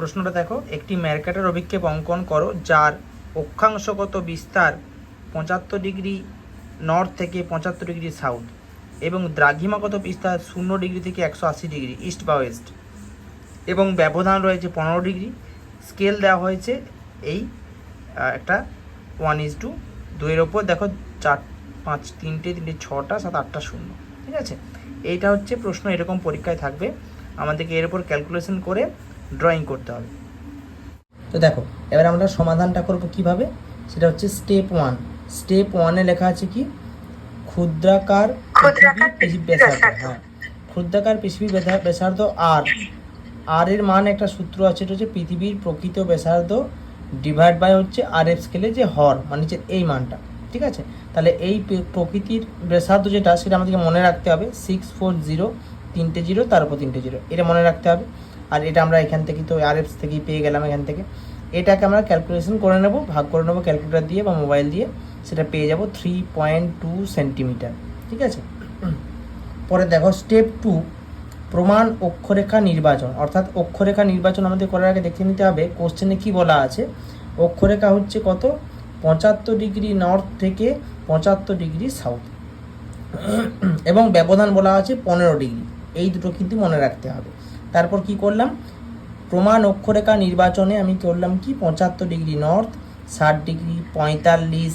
প্রশ্নটা দেখো, একটি ম্যারকাটার অভিক্ষেপ অঙ্কন করো, যার অক্ষাংশগত বিস্তার পঁচাত্তর ডিগ্রি নর্থ থেকে পঁচাত্তর ডিগ্রি সাউথ এবং দ্রাঘিমাগত বিস্তার শূন্য ডিগ্রি থেকে একশো আশি ডিগ্রি, ইস্ট বা ওয়েস্ট। এবং ব্যবধান রয়েছে পনেরো ডিগ্রি। স্কেল দেওয়া হয়েছে এই একটা ওয়ান ইজ টু দুইয়ের ওপর। দেখো, চার, পাঁচ, তিনটে তিনটে, ছটা, সাত, আটটা, শূন্য। ঠিক আছে? এইটা হচ্ছে প্রশ্ন, এরকম পরীক্ষায় থাকবে। আমাদেরকে এর উপর ক্যালকুলেশন করে ড্রয়িং করতে হবে। তো দেখো এবার আমরা সমাধানটা করব কীভাবে? সেটা হচ্ছে স্টেপ ওয়ান স্টেপ ওয়ানে লেখা আছে কি? ক্ষুদ্রাকার পৃথিবী ব্যাসার্ধ। হ্যাঁ। ক্ষুদ্রাকার পৃথিবী ব্যাসা- ব্যাসার্ধ আর আর এর মান একটা সূত্র আছে এটা হচ্ছে পৃথিবীর প্রকৃত ব্যাসার্ধ ডিভাইড বাই হচ্ছে আর এফ স্কেলে যে হর মানে হচ্ছে এই মানটা। ঠিক আছে? তাহলে এই প্র- প্রকৃতির ব্যাসার্ধ যেটা সেটা আমাদেরকে মনে রাখতে হবে। সিক্স ফোর জিরো তিনটে জিরো তার উপর তিনটে জিরো এটা মনে রাখতে হবে। আর এটা আমরা এখান থেকে তো আর এফ থেকেই পেয়ে গেলাম এখান থেকে। এটাকে আমরা ক্যালকুলেশন করে নেব, ভাগ করে নেব ক্যালকুলেটর দিয়ে বা মোবাইল দিয়ে, সেটা পেয়ে যাব থ্রি পয়েন্ট টু সেন্টিমিটার ঠিক আছে? পরে দেখো স্টেপ টু প্রমাণ অক্ষরেখা নির্বাচন, অর্থাৎ অক্ষরেখা নির্বাচন আমাদের করার আগে দেখে নিতে হবে কোশ্চেনে কি বলা আছে? অক্ষরেখা হচ্ছে কত? পঁচাত্তর ডিগ্রি নর্থ থেকে পঁচাত্তর ডিগ্রি সাউথ এবং ব্যবধান বলা আছে পনেরো ডিগ্রি। এই দুটো কিন্তু মনে রাখতে হবে। তারপর কি করলাম? প্রমাণ অক্ষরেখা নির্বাচনে আমি করলাম কি? পঁচাত্তর ডিগ্রি নর্থ, ষাট ডিগ্রি পঁয়তাল্লিশ,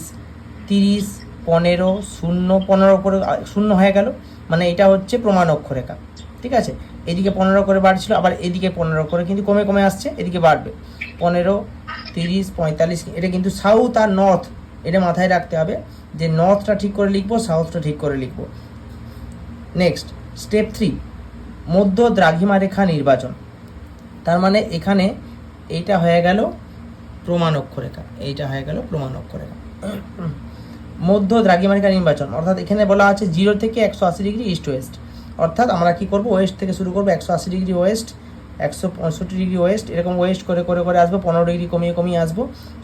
তিরিশ, পনেরো, শূন্য, পনেরো করে শূন্য হয়ে গেল। মানে এটা হচ্ছে প্রমাণ অক্ষরেখা। ঠিক আছে? এদিকে পনেরো করে বাড়ছিল, আবার এদিকে পনেরো করে, কিন্তু কমে কমে আসছে, এদিকে বাড়বে। পনেরো, তিরিশ, পঁয়তাল্লিশ, এটা কিন্তু সাউথ আর নর্থ এটা মাথায় রাখতে হবে যে নর্থটা ঠিক করে লিখব সাউথটা ঠিক করে লিখব। নেক্সট স্টেপ থ্রি মধ্য দ্রাঘিমা রেখা নির্বাচন। তার মানে এখানে এইটা হয়ে গেল প্রমাণ অক্ষরেখা এইটা হয়ে গেল প্রমাণ অক্ষরেখা মধ্য দ্রাঘিমা রেখা নির্বাচন। অর্থাৎ এখানে বলা আছে জিরো থেকে একশো আশি ডিগ্রি ইস্ট ওয়েস্ট। অর্থাৎ আমরা কি করব? ওয়েস্ট থেকে শুরু করব একশো আশি ডিগ্রি ওয়েস্ট, একশো পঁয়ষট্টি ডিগ্রি ওয়েস্ট। এরকম ওয়েস্ট করে করে করে আসব, পনেরো ডিগ্রি কমিয়ে কমিয়ে আসব,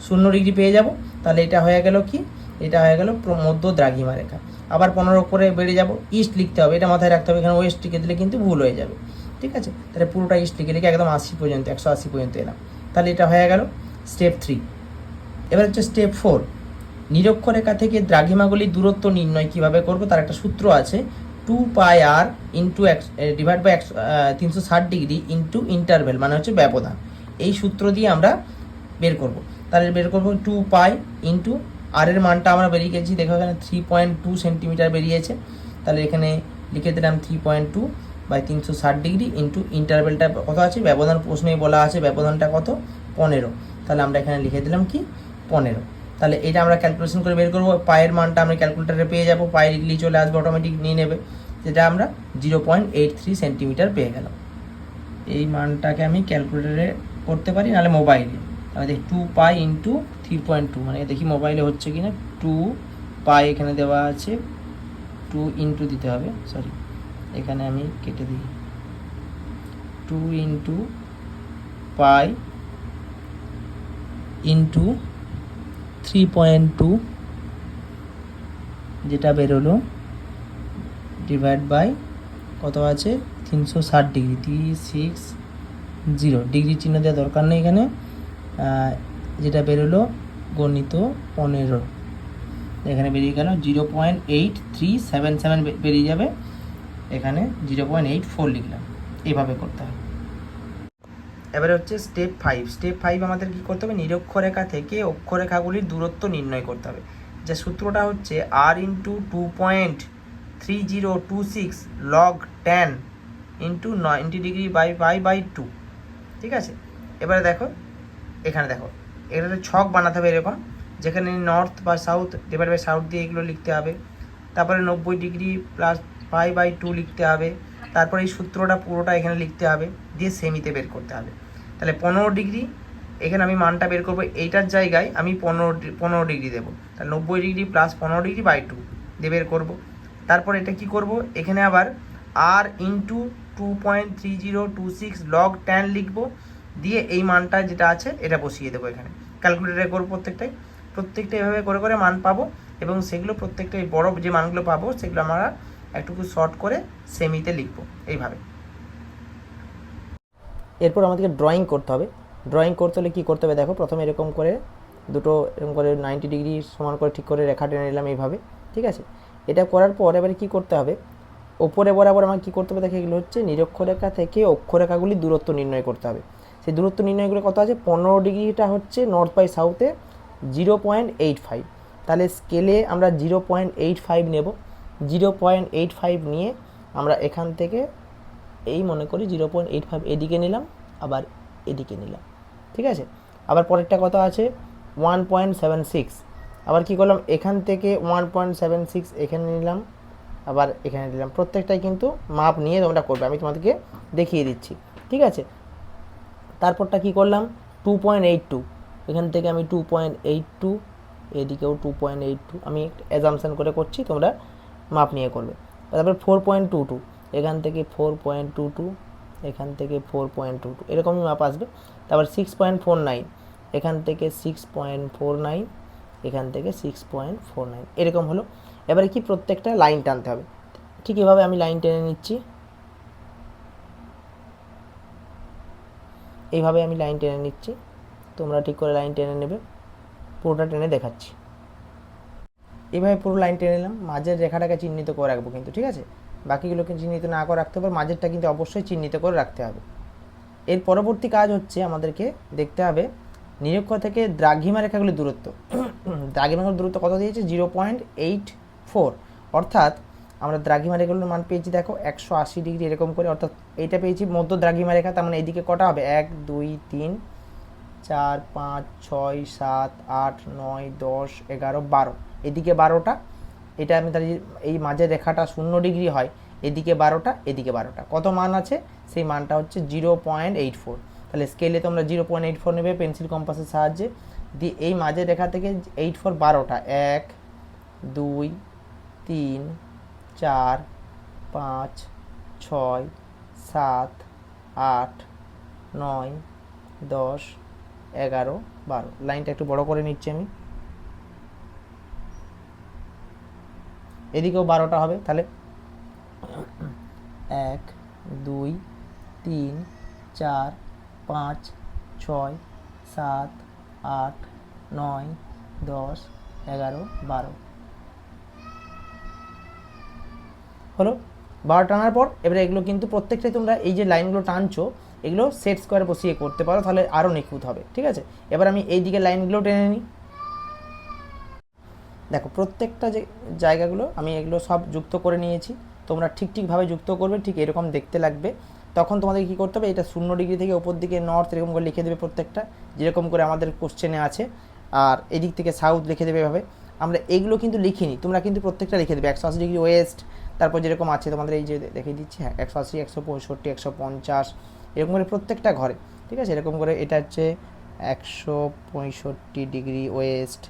শূন্য ডিগ্রি পেয়ে যাব। তাহলে এটা হয়ে গেল কি? এটা হয়ে গেল মধ্য দ্রাঘিমা রেখা আবার পনেরো করে বেড়ে যাব ইস্ট লিখতে হবে, এটা মাথায় রাখতে হবে, এখানে ওয়েস্ট লিখে দিলে কিন্তু ভুল হয়ে যাবে, ঠিক আছে? তাহলে পুরোটা ইস্ট লিখে লিখে একদম আশি পর্যন্ত, একশো আশি পর্যন্ত এলাম। তাহলে এটা হয়ে গেল স্টেপ থ্রি এবার হচ্ছে স্টেপ ফোর নিরক্ষরেখা থেকে দ্রাঘিমাগুলির দূরত্ব নির্ণয় কীভাবে করব? তার একটা সূত্র আছে two pi r into divide by একশো তিনশো ষাট ডিগ্রি ইন্টু ইন্টারভেল মানে হচ্ছে ব্যবধান। এই সূত্র দিয়ে আমরা বের করব। তাহলে বের করব টু পাই ইন্টু আর এর মানটা আমরা বেরিয়ে গেছি, দেখো এখানে থ্রি পয়েন্ট টু সেন্টিমিটার বেরিয়েছে। তাহলে এখানে লিখে দিলাম থ্রি পয়েন্ট টু বাই তিনশো ষাট ডিগ্রি ইন্টু ইন্টারভেলটা কত আছে? ব্যবধান প্রশ্নেই বলা আছে, ব্যবধানটা কত? পনেরো। তাহলে আমরা এখানে লিখে দিলাম কি? পনেরো। তাহলে এটা আমরা ক্যালকুলেশন করে বের করব। পায়ের মানটা আমরা ক্যালকুলেটারে পেয়ে যাব। পায়ে লিখলেই চলে আসবে অটোমেটিক নিয়ে নেবে। যেটা আমরা zero point eight three centimetre পেয়ে গেলাম। এই মানটাকে আমি ক্যালকুলেটারে করতে পারি, নাহলে মোবাইলে দেখি two pi into three point two মানে দেখি মোবাইলে হচ্ছে কি না টু পাই এখানে দেওয়া আছে টু ইন্টু দিতে হবে সরি এখানে আমি কেটে দিই। Two into pi into three point two যেটা বেরোলো ডিভাইড বাই কত আছে? তিনশো ষাট degree three six zero degree চিহ্ন দেওয়ার দরকার নেই এখানে। যেটা বেরোলো গণিত পনেরো। এখানে বেরিয়ে গেল zero point eight three seven seven বেরিয়ে যাবে। এখানে জিরো পয়েন্ট এইট ফোর লিখলাম। এভাবে করতে হবে। এবারে হচ্ছে স্টেপ ফাইভ স্টেপ ফাইভ আমাদের কী করতে হবে? নিরক্ষরেখা থেকে অক্ষরেখাগুলির দূরত্ব নির্ণয় করতে হবে। যে সূত্রটা হচ্ছে r into two point three zero two six log ten into ninety degree by by by two ঠিক আছে? এবারে দেখো এখানে দেখো। এখানে ছক বানাতে হবে এরকম, যেখানে নর্থ বা সাউথ ডিভাইড বাই সাউথ দিয়ে এগুলো লিখতে হবে। তারপরে নব্বই degree plus five by two লিখতে হবে। তারপরে এই সূত্রটা পুরোটা এখানে লিখতে হবে, দিয়ে সেমিতে বের করতে হবে। তাহলে পনেরো ডিগ্রি এখানে আমি মানটা বের করব, এইটার জায়গায় আমি পনেরো পনেরো ডিগ্রি দেবো। তাহলে নব্বই ডিগ্রি প্লাস পনেরো ডিগ্রি বাই টু দিয়ে বের করব। তারপর এটা কি করব, এখানে আবার r into two point three zero two six log ten লিখব। দিয়ে এই মানটা যেটা আছে, এটা বসিয়ে দেবো এখানে। ক্যালকুলেটারে করব প্রত্যেকটাই। প্রত্যেকটা এভাবে করে করে মান পাবো এবং সেগুলো প্রত্যেকটাই বড় যে মানগুলো পাবো, সেগুলো আমরা একটুকু শর্ট করে সেমিতে লিখব এইভাবে। এরপর আমাদেরকে ড্রয়িং করতে হবে। ড্রয়িং করতে হলে কী করতে হবে দেখো, প্রথমে এরকম করে দুটো, এরকম করে নাইনটি ডিগ্রি সমান করে ঠিক করে রেখা টেনে নিলাম এইভাবে, ঠিক আছে? এটা করার পর এবারে কী করতে হবে? ওপরে বরাবর আমার কী করতে হবে দেখে, এগুলো হচ্ছে নিরক্ষরেখা থেকে অক্ষরেখাগুলি দূরত্ব নির্ণয় করতে হবে। সেই দূরত্ব নির্ণয়গুলো কত আছে? পনেরো ডিগ্রিটা হচ্ছে নর্থ বাই সাউথে জিরো পয়েন্ট এইট ফাইভ তাহলে স্কেলে আমরা জিরো পয়েন্ট এইট ফাইভ নেব। জিরো পয়েন্ট এইট ফাইভ নিয়ে আমরা এখান থেকে এই মনে করি জিরো পয়েন্ট এইট ফাইভ এদিকে নিলাম, আবার এদিকে নিলাম। ঠিক আছে? আবার পরেরটা কত আছে? ওয়ান পয়েন্ট সেভেন সিক্স আবার কী করলাম? এখান থেকে ওয়ান পয়েন্ট সেভেন সিক্স এখানে নিলাম, আবার এখানে দিলাম প্রত্যেকটাই কিন্তু মাপ নিয়ে তোমরা করবে। আমি তোমাদেরকে দেখিয়ে দিচ্ছি। ঠিক আছে? তারপরটা কী করলাম? টু পয়েন্ট এইট টু এখান থেকে আমি টু পয়েন্ট এইট টু এদিকেও টু পয়েন্ট এইট টু আমি অ্যাজামশন করে করছি, তোমরা মাপ নিয়ে করবে। তারপর ফোর পয়েন্ট টু টু এখান থেকে ফোর পয়েন্ট টু টু এখান থেকে ফোর পয়েন্ট টু টু এরকমই মাপ আসবে। তারপর সিক্স পয়েন্ট ফোর নাইন এখান থেকে সিক্স পয়েন্ট ফোর নাইন এখান থেকে সিক্স পয়েন্ট ফোর নাইন এরকম হলো। এবারে কি প্রত্যেকটা লাইন টানতে হবে? ঠিক এভাবে আমি লাইন টেনে নিচ্ছি। এইভাবে আমি লাইন টেনে নিচ্ছি। তোমরা ঠিক করে লাইন টেনে নেবে। পুরোটা টেনে দেখাচ্ছি। এভাবে পুরো লাইন টেনে নিলাম। মাঝের রেখাটাকে চিহ্নিত করে রাখব কিন্তু, ঠিক আছে? বাকিগুলোকে চিহ্নিত না করে রাখতে হবে। মাঝেরটা কিন্তু অবশ্যই চিহ্নিত করে রাখতে হবে। এর পরবর্তী কাজ হচ্ছে আমাদেরকে দেখতে হবে নিরক্ষ থেকে দ্রাঘিমা রেখাগুলির দূরত্ব। দ্রাঘিমা দূরত্ব কত দিয়েছে? Zero point eight four. অর্থাৎ আমরা দ্রাঘিমা রেখাগুলোর মান পেয়েছি, দেখো, একশো আশি ডিগ্রি এরকম করে, অর্থাৎ এইটা পেয়েছি মধ্য দ্রাঘিমা রেখা, তার মানে এইদিকে কটা হবে? এক, দুই, তিন, চার, পাঁচ, ছয়, সাত, আট, নয়, দশ, এগারো, বারো। এদিকে বারোটা, এটা আমি তাহলে এই মাঝের রেখাটা শূন্য ডিগ্রি হয়, এদিকে বারোটা এদিকে বারোটা। কত মান আছে? সেই মানটা হচ্ছে জিরো পয়েন্ট এইট ফোর। তাহলে স্কেলে তোমরা জিরো পয়েন্ট এইট ফোর নেবে পেন্সিল কম্পাসের সাহায্যে। দিয়ে এই মাঝের রেখা থেকে এইট ফোর বারোটা, এক, দুই, তিন চার, পাঁচ, ছয়, সাত, আট, নয়, দশ, এগারো, বারো। লাইনটা একটু বড় করে নিচ্ছি আমি। এদিকেও বারোটা হবে, তাহলে এক, দুই, তিন, চার, পাঁচ, ছয়, সাত, আট, নয়, দশ, এগারো, বারো। হলো বারো টানার পর এবারে এগুলো কিন্তু প্রত্যেকটাই তোমরা এই যে লাইনগুলো টানছো, এগুলো সেট স্কোয়ারে বসিয়ে করতে পারো, তাহলে আরও নিখুঁত হবে, ঠিক আছে? এবার আমি এই দিকে লাইনগুলো টেনে নিই। দেখো, প্রত্যেকটা যে জায়গাগুলো আমি এগুলো সব যুক্ত করে নিয়েছি, তোমরা ঠিক ঠিকভাবে যুক্ত করবে, ঠিক এরকম দেখতে লাগবে। তখন তোমাদের কী করতে হবে, এটা শূন্য ডিগ্রি থেকে ওপর দিকে নর্থ এরকম করে লিখে দেবে প্রত্যেকটা, যেরকম করে আমাদের কোশ্চেনে আছে, আর এদিক থেকে সাউথ লিখে দেবে এভাবে। আমরা এগুলো কিন্তু লিখিনি, তোমরা কিন্তু প্রত্যেকটা লিখে দেবে, একশো আশি ডিগ্রি ওয়েস্ট তারপর যেরকম আছে তোমাদের এই যে দেখিয়ে দিচ্ছি হ্যাঁ একশো আশি, একশো পঁয়ষট্টি, একশো পঞ্চাশ, এরকম করে প্রত্যেকটা ঘরে, ঠিক আছে? এরকম করে এটা হচ্ছে একশো পঁয়ষট্টি ডিগ্রি ওয়েস্ট,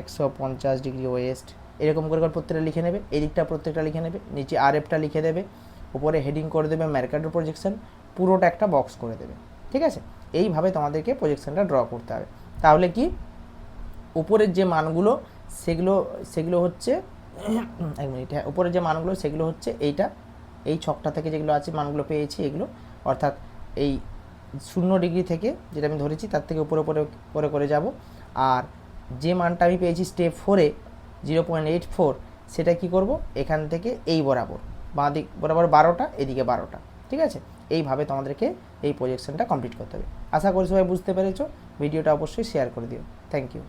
একশো পঞ্চাশ ডিগ্রি ওয়েস্ট, এরকম করে করে প্রত্যেকটা লিখে নেবে, এদিকটা প্রত্যেকটা লিখে নেবে, নিচে আর এফটা লিখে দেবে, উপরে হেডিং করে দেবে ম্যারকাটোর প্রজেকশন পুরোটা একটা বক্স করে দেবে, ঠিক আছে? এইভাবে তোমাদেরকে প্রজেকশনটা ড্র করতে হবে। তাহলে কি? উপরের যে মানগুলো, সেগুলো সেগুলো হচ্ছে এক মিনিট হ্যাঁ উপরের যে মানগুলো, সেগুলো হচ্ছে এইটা, এই ছকটা থেকে যেগুলো আছে মানগুলো পেয়েছি এগুলো। অর্থাৎ এই শূন্য ডিগ্রি থেকে যেটা আমি ধরেছি, তার থেকে উপরে উপরে করে করে যাব। আর যে মানটা আমি পেয়েছি স্টেপ ফোরে জিরো পয়েন্ট এইট ফোর সেটা কী করব? এখান থেকে এই বরাবর বাঁ দিক বরাবর বারোটা, এদিকে বারোটা, ঠিক আছে? এইভাবে তোমাদেরকে এই প্রজেকশনটা কমপ্লিট করতে হবে। আশা করি সবাই বুঝতে পেরেছ। ভিডিওটা অবশ্যই শেয়ার করে দিও। Thank you